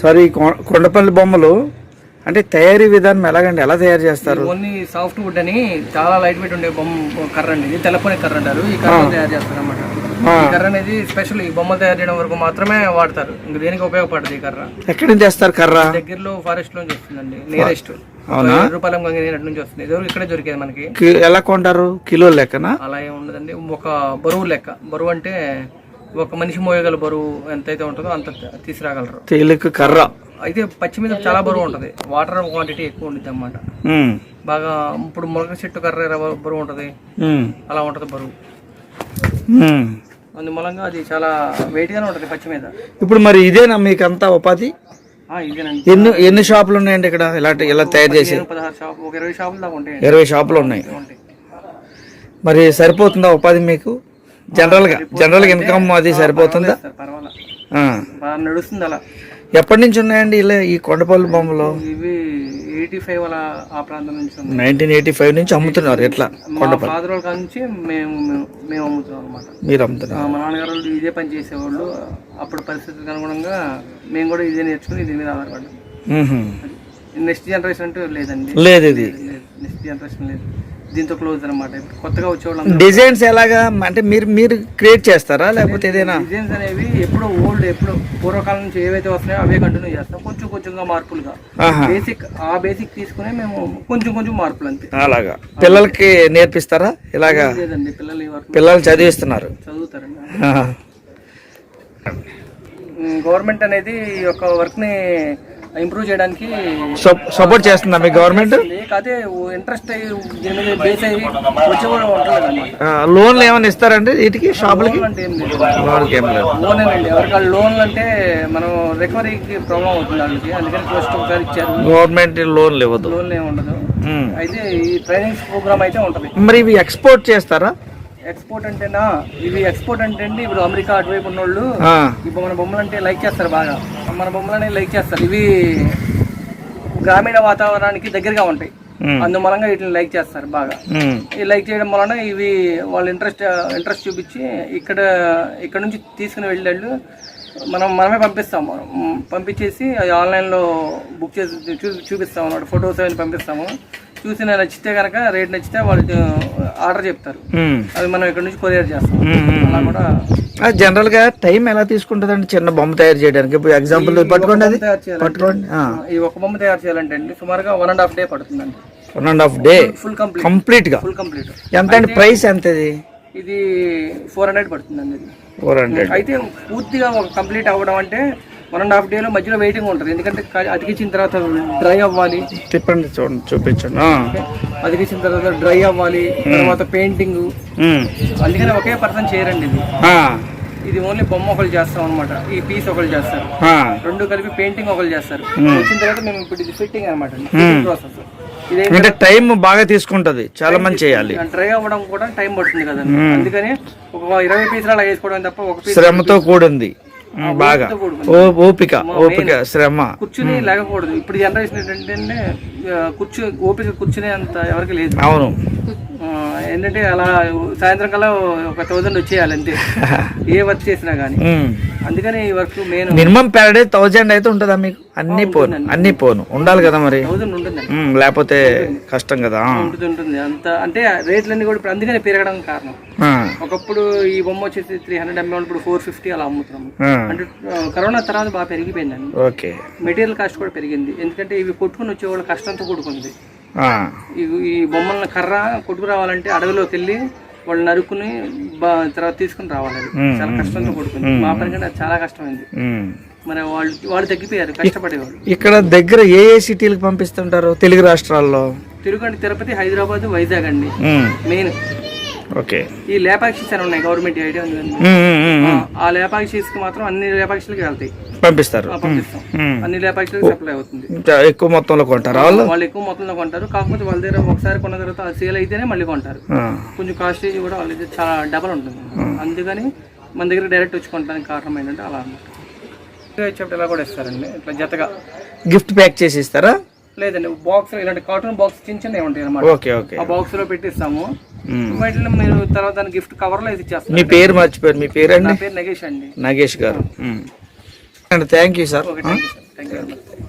Sir Kondapalli బొమ్మలు అంటే తయారీ విధానం ఎలాగండి? ఎలా తయారు చేస్తారు? ఓన్లీ సాఫ్ట్ వుడ్ అని చాలా లైట్ వెయిట్ ఉండే బొమ్మ కర్ర అండి ఇది తెల్లపొని కర్ర అంటారు ఈ కర్ర తయారు చేస్తారు అనమాట ఈ కర్ర అనేది స్పెషల్ ఈ బొమ్మలు తయారు చేయడం వరకు మాత్రమే వాడతారు. ఇంక దేనికి ఉపయోగపడదు ఈ కర్ర. ఎక్కడి నుంచి తెస్తారు కర్ర? దగ్గరలో ఫారెస్ట్ నుంచి వస్తుందండి నియరెస్ట్ అవునా? రూపాయలం గంగినట్టు నుంచి వస్తుంది. ఇది ఇక్కడ దొరికేది మనకి. ఎలా కొంటారు? కిలో లెక్కన? అలా ఏం ఉండదండి. ఒక బరువు లెక్క. బరువు అంటే ఒక మనిషి మోయగల బరువు ఎంతైతే ఉంటుందో అంత తీసుకురాగలరు తేలిక కర్ర. అయితే పచ్చి మీద చాలా బరువు ఉంటుంది. వాటర్ క్వాంటిటీ ఎక్కువ ఉంటుంది అన్నమాట. బాగా ఇప్పుడు మునగ చెట్టు కర్ర బరువు ఉంటుంది? అలా ఉంటుంది బరువు. అందుమూలంగా అది చాలా వెయిట్గానే ఉంటుంది పచ్చి మీద ఇప్పుడు మరి ఇదేనా మీకు అంతా ఉపాధి ఎన్ని ఎన్ని షాపులు ఉన్నాయండి ఇక్కడ? ఇలాంటి ఇలా తయారు చేసి నేను పదహారు షాప్ ఒక ఇరవై షాపులు ఉన్నాయి. మరి సరిపోతుందా ఉపాధి మీకు? జనరల్గా జనరల్గా ఇన్కమ్ అది సరిపోతుందా? నడుస్తుంది అలా. ఎప్పటి నుంచి ఉన్నాయండి ఇలా ఈ కొండపల్లి బొమ్మలు? ఇవి ఎయిటీ ఫైవ్ అలా ఆ ప్రాంతం నుంచి నైన్టీన్ ఎయిటీ ఫైవ్ నుంచి అమ్ముతున్నారు ఎట్లా? మా ఫాదర్ వాళ్ళ కాడ నుంచి మేము మేము- మేము అమ్ముతున్నాం అనమాట మీరు అమ్ముతున్నారు. మా నాన్నగారు ఇదే పని చేసేవాళ్ళు. అప్పుడు పరిస్థితులకు అనుగుణంగా మేము కూడా ఇదే నేర్చుకుని దీని మీద ఆధారపడ్డాం. నెక్స్ట్ జనరేషన్ అంటూ లేదండి. లేదు ఇది. నెక్స్ట్ జనరేషన్ లేదు. దీంతో క్లోజ్ అనమాట కొత్తగా వచ్చేవాళ్ళు డిజైన్స్ ఎలాగా? అంటే మీరు మీరు క్రియేట్ చేస్తారా? లేకపోతే ఏదైనా? డిజైన్స్ అనేవి ఎప్పుడో ఓల్డ్ ఎప్పుడు పూర్వకాలం నుంచి ఏవైతే వస్తున్నాయో అవే కంటిన్యూ చేస్తాం. కొంచెం కొంచెంగా మార్పులుగా. బేసిక్ ఆ బేసిక్ తీసుకునే మేము కొంచెం కొంచెం మార్పులు అంతే. అలాగా. పిల్లలకి నేర్పిస్తారా? ఇలాగా? లేదండి పిల్లలు పిల్లలు చదివిస్తున్నారు. చదువుతారండి. గవర్నమెంట్ అనేది ఈ యొక్క వర్క్ని ఇంప్రూవ్ చేయడానికి సప్- సపోర్ట్ చేస్తుందా మీ గవర్నమెంట్ అదే ఇంట్రెస్ట్ బేస్ అయ్యి వచ్చే కూడా ఉంటుంది లోన్లు ఏమైనా ఇస్తారండి వీటికి షాపులకి లోన్కి ఏం లేదు. లోనేనండి ఎవరికాళ్ళు లోన్లు అంటే మనం రికవరీకి ప్రాబ్లం అవుతుంది వాళ్ళకి. అందుకని ఫస్ట్ ఒకసారి ఇచ్చారు. గవర్నమెంట్ లోన్లు ఇవ్వదు. లోన్లు ఏమి ఉండదు. మ్మ్. అయితే ఈ ట్రైనింగ్ ప్రోగ్రామ్ అయితే ఉంటుంది. మరి ఇవి ఎక్స్పోర్ట్ చేస్తారా? ఎక్స్పోర్ట్ అంటేనా ఇవి ఎక్స్పోర్ట్ అంటే అండి ఇప్పుడు అమెరికా అటువైపు ఉన్నోళ్ళు ఆ, ఇప్పుడు మన బొమ్మలు అంటే లైక్ చేస్తారు బాగా. మన బొమ్మలు అనేది లైక్ చేస్తారు ఇవి గ్రామీణ వాతావరణానికి దగ్గరగా ఉంటాయి. అందుమూలంగా వీటిని లైక్ చేస్తారు బాగా. ఈ లైక్ చేయడం వలన ఇవి వాళ్ళ ఇంట్రెస్ట్ ఇంట్రెస్ట్ చూపించి ఇక్కడ ఇక్కడ నుంచి తీసుకుని వెళ్ళేళ్ళు మనం మనమే పంపిస్తాము. పంపించేసి అది ఆన్లైన్లో బుక్ చేసి చూ చూపిస్తాం అన్నమాట. ఫొటోస్ అవన్నీ పంపిస్తాము. చూసి నేను నచ్చితే కనుక రేట్ నచ్చితే వాళ్ళు ఆర్డర్ చెప్తారు. అవి మనం ఇక్కడ నుంచి కొరియర్ చేస్తాం. అలా కూడా జనరల్గా టైం ఎలా తీసుకుంటుందండి చిన్న బొమ్మ తయారు చేయడానికి? ఇప్పుడు ఎగ్జాంపుల్ అది. పట్టుకోండి ఈ ఒక బొమ్మ తయారు చేయాలంటే అండి సుమారుగా వన్ అండ్ హాఫ్ డే పడుతుందండి. One and half day full complete కంప్లీట్గా? ఫుల్ కంప్లీట్ ఎంత అండి ప్రైస్ ఎంత ఇది ఇది ఫోర్ హండ్రెడ్ పడుతుందండి. ఇది ఫోర్ హండ్రెడ్ అయితే పూర్తిగా ఒక కంప్లీట్ అవ్వడం అంటే వన్ అండ్ హాఫ్ డేలో మధ్యలో వెయిటింగ్ ఉంటుంది. ఎందుకంటే అతికించిన తర్వాత డ్రై అవ్వాలి. తిప్పండి చూడండి చూపించండి. అతికించిన తర్వాత డ్రై అవ్వాలి. తర్వాత పెయింటింగ్ మ్మ్. అందుకని ఒకే పర్సన్ చేయరండి ఇది. ఇది ఓన్లీ బొమ్మ ఒకరు చేస్తాం అనమాట ఈ పీస్ ఒకరు చేస్తారు. రెండు కలిపి పెయింటింగ్ ఒకరు చేస్తారు. వచ్చిన తర్వాత మేము ఇప్పుడు ఇది ఫిట్టింగ్ అనమాట ప్రాసెస్ అంటే టైం బాగా తీసుకుంటది చాలా మంది చేయాలి. డ్రై అవ్వడం కూడా టైం పడుతుంది కదండి. అందుకని ఒక ఇరవై పీసులు అలా వేసుకోవడం తప్ప ఒక శ్రమతో కూడింది. బాగా. ఓ ఓపిక ఓపిక శ్రమ. కూర్చుని లేకపోకూడదు. ఇప్పుడు జనరేషన్ ఏంటంటే కూర్చు ఓపిక కూర్చునే అంత ఎవరికి లేదు. అవును. ఏంటంటే అలా సాయంత్రం కల్లా ఒక థౌజండ్ వచ్చేయాలి అంతే. ఏ వర్క్ చేసినా కానీ. అందుకని ఈ work main minimum per day thousand అయితే ఉంటుందా మీకు? అన్ని పోను అన్ని పోను. ఉండాలి కదా మరి? లేకపోతే కష్టం కదా? ఉంటుంది ఉంటుంది. అంత అంటే రేట్లన్నీ కూడా ఇప్పుడు అందుకని పెరగడం కారణం. ఒకప్పుడు ఈ బొమ్మ వచ్చేసి త్రీ హండ్రెడ్ ఎంఎల్ ఇప్పుడు ఫోర్ ఫిఫ్టీ అలా అమ్ముతున్నాము. అంటే కరోనా తర్వాత బాగా పెరిగిపోయిందండి. ఓకే. మెటీరియల్ కాస్ట్ కూడా పెరిగింది. ఎందుకంటే ఇవి కొట్టుకుని వచ్చేవాళ్ళు కష్టంతో కూడుకుంది ఈ బొమ్మలను కర్ర కొట్టుకు రావాలంటే అడవిలోకి వెళ్ళి వాళ్ళు నరుకుని తర్వాత తీసుకుని రావాలి. చాలా కష్టంతో కూడుకుంది మా పని కంటే అది చాలా కష్టమైంది. మరి వాళ్ళు వాళ్ళు తగ్గిపోయారు కష్టపడేవాళ్ళు. ఇక్కడ దగ్గర ఏ ఏ సిటీలకు పంపిస్తుంటారు? తెలుగు రాష్ట్రాల్లో? తిరుగండి తిరుపతి హైదరాబాద్ వైజాగ్ అండి. Main okay. ఈ లేపాక్షిస్ అని ఉన్నాయి గవర్నమెంట్ ఐడియా ఉంది. ఆ లేపాక్షిస్కి మాత్రం అన్ని లేపాక్షులకి వెళ్తాయి. పంపిస్తారు. ఆ, పంపిస్తాం. అన్ని లేపాక్షులకి సప్లై అవుతుంది. ఇంకా ఎక్కువ మొత్తంలో కొంటారా వాళ్ళు? వాళ్ళు ఎక్కువ మొత్తంలో కొంటారు. కాకపోతే వాళ్ళ దగ్గర ఒకసారి కొన్న తర్వాత అది సేల్ అయితేనే మళ్ళీ కొంటారు. ఆ, కొంచెం కాస్టేజ్ కూడా వాళ్ళ దగ్గర చాలా డబల్ ఉంటుంది. అందుకని మన దగ్గర డైరెక్ట్ వచ్చి కొనడానికి కారణం ఏంటంటే అలా అనమాట వచ్చేప్పుడు ఇలా కూడా ఇస్తారండి? ఇట్లా జతగా. గిఫ్ట్ ప్యాక్ చేసి ఇస్తారా? లేదండి బాక్స్ ఇలాంటి కాటన్ బాక్స్ చిన్న చిన్నవి ఉంటాయి అనమాట ఓకే ఓకే. ఆ బాక్స్లో పెట్టిస్తాము. మ్మ్. వాటిలో మీరు తర్వాత దాని గిఫ్ట్ కవర్లో వేసి ఇచ్చేస్తారు మీ పేరు మర్చిపోయారు మీ పేరండి? నా పేరు నగేష్ అండి. నాగేష్ గారు. Thank you sir okay thank you sir thank you